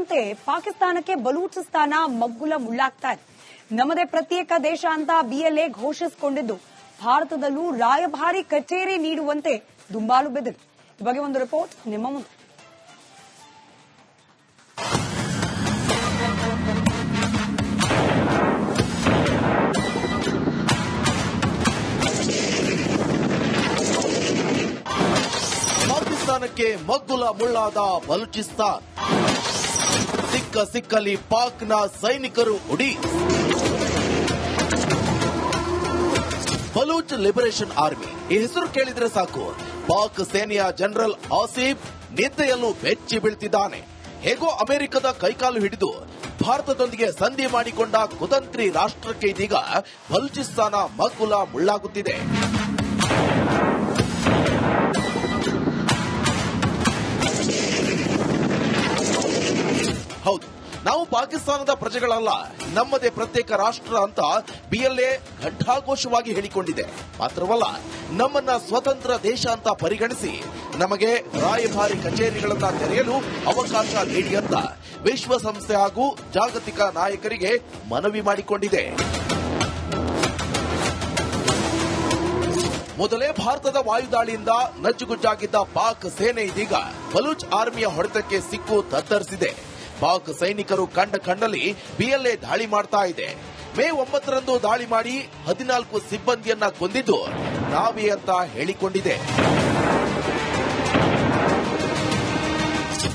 ಕಳೆದಂತೆ ಪಾಕಿಸ್ತಾನಕ್ಕೆ ಬಲೂಚಿಸ್ತಾನ ಮಗ್ಗುಲ ಮುಳ್ಳಾಗ್ತಾ ಇದೆ. ನಮ್ಮದೇ ಪ್ರತ್ಯೇಕ ದೇಶ ಅಂತ ಬಿಎಲ್ಎ ಘೋಷಿಸಿಕೊಂಡಿದ್ದು. ಭಾರತದಲ್ಲೂ ರಾಯಭಾರಿ ಕಚೇರಿ ನೀಡುವಂತೆ ದುಂಬಾಲು ಬೆದರಿದೆ ಈ ಬಗ್ಗೆ ಒಂದು ರಿಪೋರ್ಟ್ ನಿಮ್ಮ ಮುಂದೆ. ಪಾಕಿಸ್ತಾನಕ್ಕೆ ಮಗ್ಗುಲ ಮುಳ್ಳಾದ ಬಲೂಚಿಸ್ತಾನ್. ಸಿಕ್ಕ ಸಿಕ್ಕಲಿ ಪಾಕ್ನ ಸೈನಿಕರು ಉಡಿ. ಬಲೂಚ್ ಲಿಬರೇಷನ್ ಆರ್ಮಿ, ಈ ಹೆಸರು ಕೇಳಿದ್ರೆ ಸಾಕು. ಪಾಕ್ ಸೇನೆಯ ಜನರಲ್ ಆಸಿಫ್ ನಿದ್ದೆಯಲ್ಲೂ ಬೆಚ್ಚಿ ಬೀಳ್ತಿದ್ದಾನೆ. ಹೇಗೋ ಅಮೆರಿಕದ ಕೈಕಾಲು ಹಿಡಿದು ಭಾರತದೊಂದಿಗೆ ಸಂಧಿ ಮಾಡಿಕೊಂಡ ಕುತಂತ್ರಿ ರಾಷ್ಟ್ರಕ್ಕೆ ಇದೀಗ ಬಲೂಚಿಸ್ತಾನ ಮಗ್ಗುಲ ಮುಳ್ಳಾಗುತ್ತಿದೆ. ಹೌದು, ನಾವು ಪಾಕಿಸ್ತಾನದ ಪ್ರಜೆಗಳಲ್ಲ, ನಮ್ಮದೇ ಪ್ರತ್ಯೇಕ ರಾಷ್ಟ್ರ ಅಂತ ಬಿಎಲ್ಎ ಘಂಟಾಘೋಷವಾಗಿ ಹೇಳಿಕೊಂಡಿದೆ. ಮಾತ್ರವಲ್ಲ, ನಮ್ಮನ್ನ ಸ್ವತಂತ್ರ ದೇಶ ಅಂತ ಪರಿಗಣಿಸಿ, ನಮಗೆ ರಾಯಭಾರಿ ಕಚೇರಿಗಳನ್ನ ತೆರೆಯಲು ಅವಕಾಶ ನೀಡಿ ಅಂತ ವಿಶ್ವಸಂಸ್ಥೆ ಹಾಗೂ ಜಾಗತಿಕ ನಾಯಕರಿಗೆ ಮನವಿ ಮಾಡಿಕೊಂಡಿದೆ. ಮೊದಲೇ ಭಾರತದ ವಾಯುದಾಳಿಯಿಂದ ನಜ್ಜುಗುಜ್ಜಾಗಿದ್ದ ಪಾಕ್ ಸೇನೆ ಇದೀಗ ಬಲೂಚ್ ಆರ್ಮಿಯ ಹೊಡೆತಕ್ಕೆ ಸಿಕ್ಕು ತತ್ತರಿಸಿದೆ. ಪಾಕ್ ಸೈನಿಕರು ಕಂಡ ಕಂಡಲ್ಲಿ ಬಿಎಲ್ಎ ದಾಳಿ ಮಾಡ್ತಾ ಇದೆ. ಮೇ ಒಂಬತ್ತರಂದು ದಾಳಿ ಮಾಡಿ ಹದಿನಾಲ್ಕು ಸಿಬ್ಬಂದಿಯನ್ನ ಕೊಂದಿದ್ದು ನಾವೇ ಅಂತ ಹೇಳಿಕೊಂಡಿದೆ.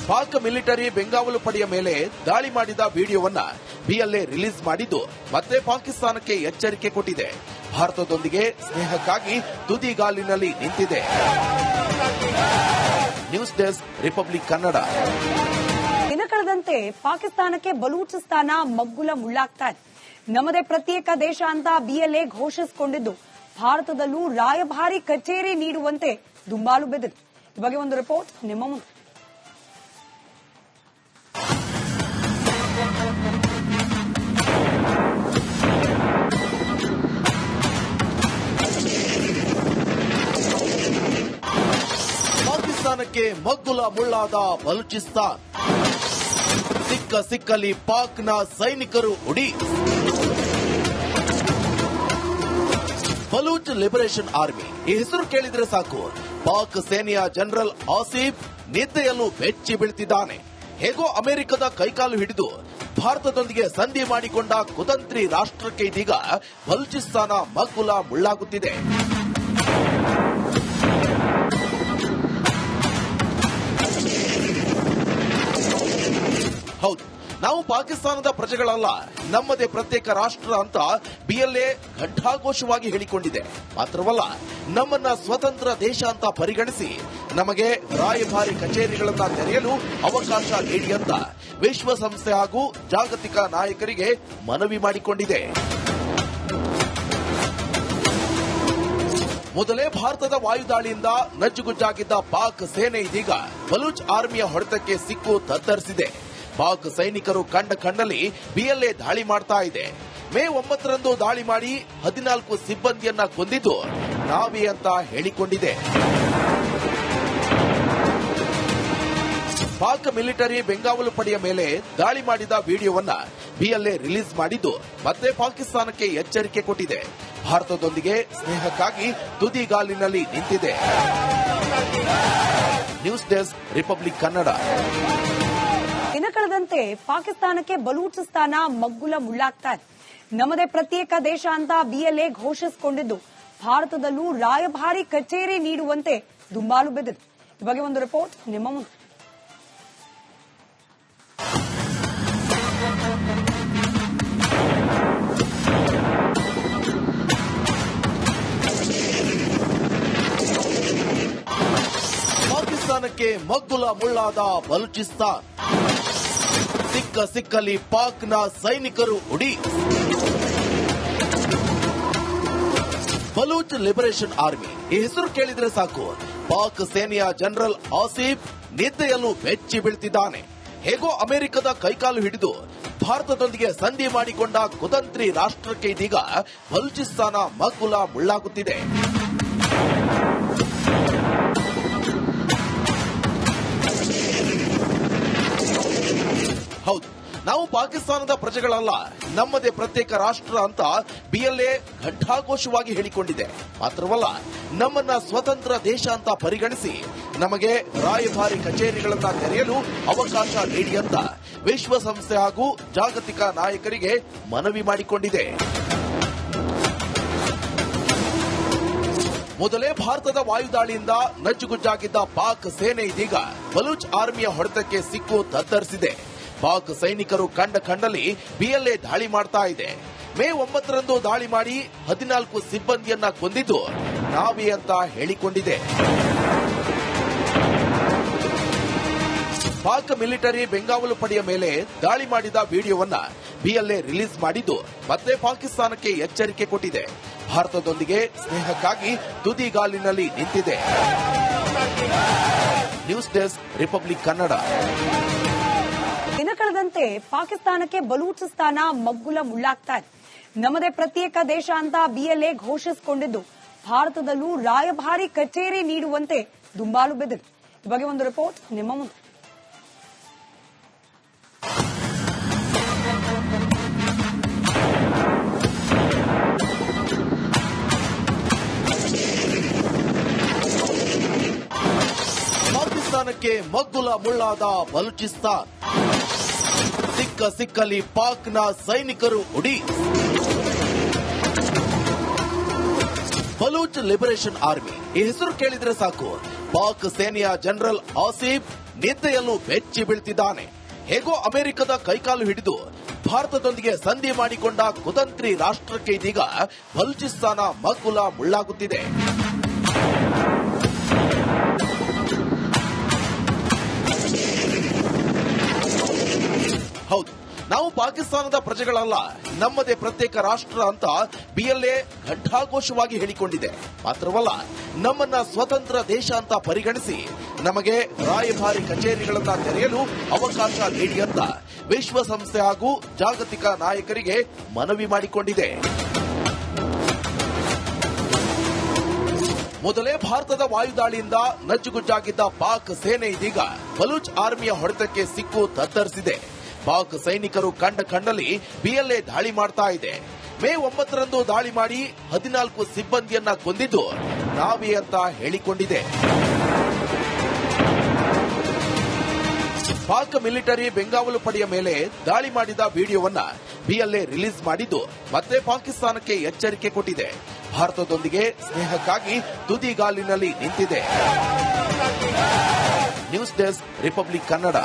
ಪಾಕ್ ಮಿಲಿಟರಿ ಬೆಂಗಾವಲು ಪಡೆಯ ಮೇಲೆ ದಾಳಿ ಮಾಡಿದ ವಿಡಿಯೋವನ್ನ ಬಿಎಲ್ಎ ರಿಲೀಸ್ ಮಾಡಿದ್ದು ಮತ್ತೆ ಪಾಕಿಸ್ತಾನಕ್ಕೆ ಎಚ್ಚರಿಕೆ ಕೊಟ್ಟಿದೆ. ಭಾರತದೊಂದಿಗೆ ಸ್ನೇಹಕ್ಕಾಗಿ ತುದಿಗಾಲಿನಲ್ಲಿ ನಿಂತಿದೆ. News desk republic Kannada. ಪಾಕಿಸ್ತಾನಕ್ಕೆ ಬಲೂಚಿಸ್ತಾನ ಮಗ್ಗುಲ ಮುಳ್ಳಾಗ್ತಾ ಇದೆ. ನಮ್ಮದೇ ಪ್ರತ್ಯೇಕ ದೇಶ ಅಂತ ಬಿಎಲ್ಎ ಘೋಷಿಸಿಕೊಂಡಿದ್ದು. ಭಾರತದಲ್ಲೂ ರಾಯಭಾರಿ ಕಚೇರಿ ನೀಡುವಂತೆ ದುಂಬಾಲು ಬೆದರಿದೆ ಈ ಬಗ್ಗೆ ಒಂದು ರಿಪೋರ್ಟ್ ನಿಮ್ಮ ಮುಂದೆ. ಪಾಕಿಸ್ತಾನಕ್ಕೆ ಮಗ್ಗುಲ ಮುಳ್ಳಾದ ಬಲೂಚಿಸ್ತಾನ್. ಸಿಕ್ಕ ಸಿಕ್ಕಲಿ ಪಾಕ್ನ ಸೈನಿಕರು ಉಡಿ. ಬಲೂಚ್ ಲಿಬರೇಷನ್ ಆರ್ಮಿ, ಈ ಹೆಸರು ಕೇಳಿದ್ರೆ ಸಾಕು. ಪಾಕ್ ಸೇನೆಯ ಜನರಲ್ ಆಸಿಫ್ ನಿದ್ದೆಯಲ್ಲೂ ಬೆಚ್ಚಿ ಬೀಳ್ತಿದ್ದಾನೆ. ಹೇಗೋ ಅಮೆರಿಕದ ಕೈಕಾಲು ಹಿಡಿದು ಭಾರತದೊಂದಿಗೆ ಸಂಧಿ ಮಾಡಿಕೊಂಡ ಕುತಂತ್ರಿ ರಾಷ್ಟ್ರಕ್ಕೆ ಇದೀಗ ಬಲೂಚಿಸ್ತಾನ ಮಗ್ಗುಲ ಮುಳ್ಳಾಗುತ್ತಿದೆ. ಹೌದು, ನಾವು ಪಾಕಿಸ್ತಾನದ ಪ್ರಜೆಗಳಲ್ಲ. ನಮ್ಮದೇ ಪ್ರತ್ಯೇಕ ರಾಷ್ಟ್ರ ಅಂತ ಬಿಎಲ್ಎ ಘಂಟಾಘೋಷವಾಗಿ ಹೇಳಿಕೊಂಡಿದೆ. ಮಾತ್ರವಲ್ಲ, ನಮ್ಮನ್ನ ಸ್ವತಂತ್ರ ದೇಶ ಅಂತ ಪರಿಗಣಿಸಿ ನಮಗೆ ರಾಯಭಾರಿ ಕಚೇರಿಗಳನ್ನ ತೆರೆಯಲು ಅವಕಾಶ ನೀಡಿ ಅಂತ ವಿಶ್ವಸಂಸ್ಥೆ ಹಾಗೂ ಜಾಗತಿಕ ನಾಯಕರಿಗೆ ಮನವಿ ಮಾಡಿಕೊಂಡಿದೆ. ಮೊದಲೇ ಭಾರತದ ವಾಯುದಾಳಿಯಿಂದ ನಜ್ಜುಗುಜ್ಜಾಗಿದ್ದ ಪಾಕ್ ಸೇನೆ ಇದೀಗ ಬಲೂಚ್ ಆರ್ಮಿಯ ಹೊಡೆತಕ್ಕೆ ಸಿಕ್ಕು ತತ್ತರಿಸಿದೆ. ಪಾಕ್ ಸೈನಿಕರು ಕಂಡ ಕಂಡಲ್ಲಿ ಬಿಎಲ್ಎ ದಾಳಿ ಮಾಡ್ತಾ ಇದೆ. ಮೇ ಒಂಬತ್ತರಂದು ದಾಳಿ ಮಾಡಿ ಹದಿನಾಲ್ಕು ಸಿಬ್ಬಂದಿಯನ್ನ ಕೊಂದಿದ್ದು ನಾವೇ ಅಂತ ಹೇಳಿಕೊಂಡಿದೆ. ಪಾಕ್ ಮಿಲಿಟರಿ ಬೆಂಗಾವಲು ಪಡೆಯ ಮೇಲೆ ದಾಳಿ ಮಾಡಿದ ವಿಡಿಯೋವನ್ನ ಬಿಎಲ್ಎ ರಿಲೀಸ್ ಮಾಡಿದ್ದು ಮತ್ತೆ ಪಾಕಿಸ್ತಾನಕ್ಕೆ ಎಚ್ಚರಿಕೆ ಕೊಟ್ಟಿದೆ. ಭಾರತದೊಂದಿಗೆ ಸ್ನೇಹಕ್ಕಾಗಿ ತುದಿಗಾಲಿನಲ್ಲಿ ನಿಂತಿದೆ. News desk republic Kannada. ದಿನ ಪಾಕಿಸ್ತಾನಕ್ಕೆ ಬಲೂಚಿಸ್ತಾನ ಮಗ್ಗುಲ ಮುಳ್ಳಾಗ್ತಾ ಇದೆ. ನಮ್ಮದೇ ಪ್ರತ್ಯೇಕ ದೇಶ ಅಂತ ಬಿಎಲ್ಎ ಘೋಷಿಸಿಕೊಂಡಿದ್ದು. ಭಾರತದಲ್ಲೂ ರಾಯಭಾರಿ ಕಚೇರಿ ನೀಡುವಂತೆ ದುಂಬಾಲು ಬೆದರಿದೆ ಈ ಬಗ್ಗೆ ಒಂದು ರಿಪೋರ್ಟ್ ನಿಮ್ಮ ಮುಂದೆ. ಪಾಕಿಸ್ತಾನಕ್ಕೆ ಮಗ್ಗುಲ ಮುಳ್ಳಾದ ಬಲೂಚಿಸ್ತಾನ್. ಸಿಕ್ಕ ಸಿಕ್ಕಲಿ ಪಾಕ್ನ ಸೈನಿಕರು ಉಡಿ. ಬಲೂಚ್ ಲಿಬರೇಷನ್ ಆರ್ಮಿ, ಈ ಹೆಸರು ಕೇಳಿದ್ರೆ ಸಾಕು. ಪಾಕ್ ಸೇನೆಯ ಜನರಲ್ ಆಸಿಫ್ ನಿದ್ದೆಯಲ್ಲೂ ಬೆಚ್ಚಿ ಬೀಳ್ತಿದ್ದಾನೆ. ಹೇಗೋ ಅಮೆರಿಕದ ಕೈಕಾಲು ಹಿಡಿದು ಭಾರತದೊಂದಿಗೆ ಸಂಧಿ ಮಾಡಿಕೊಂಡ ಕುತಂತ್ರಿ ರಾಷ್ಟ್ರಕ್ಕೆ ಇದೀಗ ಬಲೂಚಿಸ್ತಾನ ಮಗ್ಗುಲ ಮುಳ್ಳಾಗುತ್ತಿದೆ. ಹೌದು. ನಾವು ಪಾಕಿಸ್ತಾನದ ಪ್ರಜೆಗಳಲ್ಲ. ನಮ್ಮದೇ ಪ್ರತ್ಯೇಕ ರಾಷ್ಟ್ರ ಅಂತ ಬಿಎಲ್ಎ ಘಂಟಾಘೋಷವಾಗಿ ಹೇಳಿಕೊಂಡಿದೆ. ಮಾತ್ರವಲ್ಲ, ನಮ್ಮನ್ನ ಸ್ವತಂತ್ರ ದೇಶ ಅಂತ ಪರಿಗಣಿಸಿ ನಮಗೆ ರಾಯಭಾರಿ ಕಚೇರಿಗಳನ್ನ ತೆರೆಯಲು ಅವಕಾಶ ನೀಡಿ ಅಂತ ವಿಶ್ವಸಂಸ್ಥೆ ಹಾಗೂ ಜಾಗತಿಕ ನಾಯಕರಿಗೆ ಮನವಿ ಮಾಡಿಕೊಂಡಿದೆ. ಮೊದಲೇ ಭಾರತದ ವಾಯುದಾಳಿಯಿಂದ ನಜ್ಜುಗುಜ್ಜಾಗಿದ್ದ ಪಾಕ್ ಸೇನೆ ಇದೀಗ ಬಲೂಚ್ ಆರ್ಮಿಯ ಹೊಡೆತಕ್ಕೆ ಸಿಕ್ಕು ತತ್ತರಿಸಿದೆ. ಪಾಕ್ ಸೈನಿಕರು ಕಂಡ ಕಂಡಲ್ಲಿ ಬಿಎಲ್ಎ ದಾಳಿ ಮಾಡ್ತಾ ಇದೆ. ಮೇ ಒಂಬತ್ತರಂದು ದಾಳಿ ಮಾಡಿ ಹದಿನಾಲ್ಕು ಸಿಬ್ಬಂದಿಯನ್ನ ಕೊಂದಿದ್ದು ನಾವೇ ಅಂತ ಹೇಳಿಕೊಂಡಿದೆ. ಪಾಕ್ ಮಿಲಿಟರಿ ಬೆಂಗಾವಲು ಪಡೆಯ ಮೇಲೆ ದಾಳಿ ಮಾಡಿದ ವಿಡಿಯೋವನ್ನ ಬಿಎಲ್ಎ ರಿಲೀಸ್ ಮಾಡಿದ್ದು ಮತ್ತೆ ಪಾಕಿಸ್ತಾನಕ್ಕೆ ಎಚ್ಚರಿಕೆ ಕೊಟ್ಟಿದೆ. ಭಾರತದೊಂದಿಗೆ ಸ್ನೇಹಕ್ಕಾಗಿ ತುದಿಗಾಲಿನಲ್ಲಿ ನಿಂತಿದೆ. News desk republic Kannada. ಕಳೆದಂತೆ ಪಾಕಿಸ್ತಾನಕ್ಕೆ ಬಲೂಚಿಸ್ತಾನ ಮಗ್ಗುಲ ಮುಳ್ಳಾಗ್ತಾ ಇದೆ. ನಮ್ಮದೇ ಪ್ರತ್ಯೇಕ ದೇಶ ಅಂತ ಬಿಎಲ್ಎ ಘೋಷಿಸಿಕೊಂಡಿದ್ದು. ಭಾರತದಲ್ಲೂ ರಾಯಭಾರಿ ಕಚೇರಿ ನೀಡುವಂತೆ ದುಂಬಾಲು ಬೆದರಿದೆ ಈ ಬಗ್ಗೆ ಒಂದು ರಿಪೋರ್ಟ್ ನಿಮ್ಮ ಮುಂದೆ. ಪಾಕಿಸ್ತಾನಕ್ಕೆ ಮಗ್ಗುಲ ಮುಳ್ಳಾದ ಬಲೂಚಿಸ್ತಾನ್. ಸಿಕ್ಕ ಸಿಕ್ಕಲ್ಲಿ ಪಾಕ್ನ ಸೈನಿಕರು ಉಡಿ. ಬಲೂಚ್ ಲಿಬರೇಷನ್ ಆರ್ಮಿ, ಈ ಹೆಸರು ಕೇಳಿದ್ರೆ ಸಾಕು. ಪಾಕ್ ಸೇನೆಯ ಜನರಲ್ ಆಸಿಫ್ ನಿದ್ದೆಯಲ್ಲೂ ಬೆಚ್ಚಿ ಬೀಳ್ತಿದ್ದಾನೆ. ಹೇಗೋ ಅಮೆರಿಕದ ಕೈಕಾಲು ಹಿಡಿದು ಭಾರತದೊಂದಿಗೆ ಸಂಧಿ ಮಾಡಿಕೊಂಡ ಕುತಂತ್ರಿ ರಾಷ್ಟ್ರಕ್ಕೆ ಇದೀಗ ಬಲೂಚಿಸ್ತಾನ ಮಗ್ಗುಲ ಮುಳ್ಳಾಗುತ್ತಿದೆ. ಹೌದು, ನಾವು ಪಾಕಿಸ್ತಾನದ ಪ್ರಜೆಗಳಲ್ಲ, ನಮ್ಮದೇ ಪ್ರತ್ಯೇಕ ರಾಷ್ಟ್ರ ಅಂತ ಬಿಎಲ್ಎ ಘಂಟಾಘೋಷವಾಗಿ ಹೇಳಿಕೊಂಡಿದೆ. ಮಾತ್ರವಲ್ಲ, ನಮ್ಮನ್ನ ಸ್ವತಂತ್ರ ದೇಶ ಅಂತ ಪರಿಗಣಿಸಿ, ನಮಗೆ ರಾಯಭಾರಿ ಕಚೇರಿಗಳನ್ನ ತೆರೆಯಲು ಅವಕಾಶ ನೀಡಿ ಅಂತ ವಿಶ್ವಸಂಸ್ಥೆ ಹಾಗೂ ಜಾಗತಿಕ ನಾಯಕರಿಗೆ ಮನವಿ ಮಾಡಿಕೊಂಡಿದೆ. ಮೊದಲೇ ಭಾರತದ ವಾಯುದಾಳಿಯಿಂದ ನಜ್ಜುಗುಜ್ಜಾಗಿದ್ದ ಪಾಕ್ ಸೇನೆ ಇದೀಗ ಬಲೂಚ್ ಆರ್ಮಿಯ ಹೊಡೆತಕ್ಕೆ ಸಿಕ್ಕು ತತ್ತರಿಸಿದೆ. ಪಾಕ್ ಸೈನಿಕರು ಕಂಡ ಕಂಡಲ್ಲಿ ಬಿಎಲ್ಎ ದಾಳಿ ಮಾಡ್ತಾ ಇದೆ. ಮೇ ಒಂಬತ್ತರಂದು ದಾಳಿ ಮಾಡಿ ಹದಿನಾಲ್ಕು ಸಿಬ್ಬಂದಿಯನ್ನ ಕೊಂದಿದ್ದು ನಾವೇ ಅಂತ ಹೇಳಿಕೊಂಡಿದೆ. ಪಾಕ್ ಮಿಲಿಟರಿ ಬೆಂಗಾವಲು ಪಡೆಯ ಮೇಲೆ ದಾಳಿ ಮಾಡಿದ ವಿಡಿಯೋವನ್ನ ಬಿಎಲ್ಎ ರಿಲೀಸ್ ಮಾಡಿದ್ದು ಮತ್ತೆ ಪಾಕಿಸ್ತಾನಕ್ಕೆ ಎಚ್ಚರಿಕೆ ಕೊಟ್ಟಿದೆ. ಭಾರತದೊಂದಿಗೆ ಸ್ನೇಹಕ್ಕಾಗಿ ತುದಿಗಾಲಿನಲ್ಲಿ ನಿಂತಿದೆ. News desk Republic Kannada.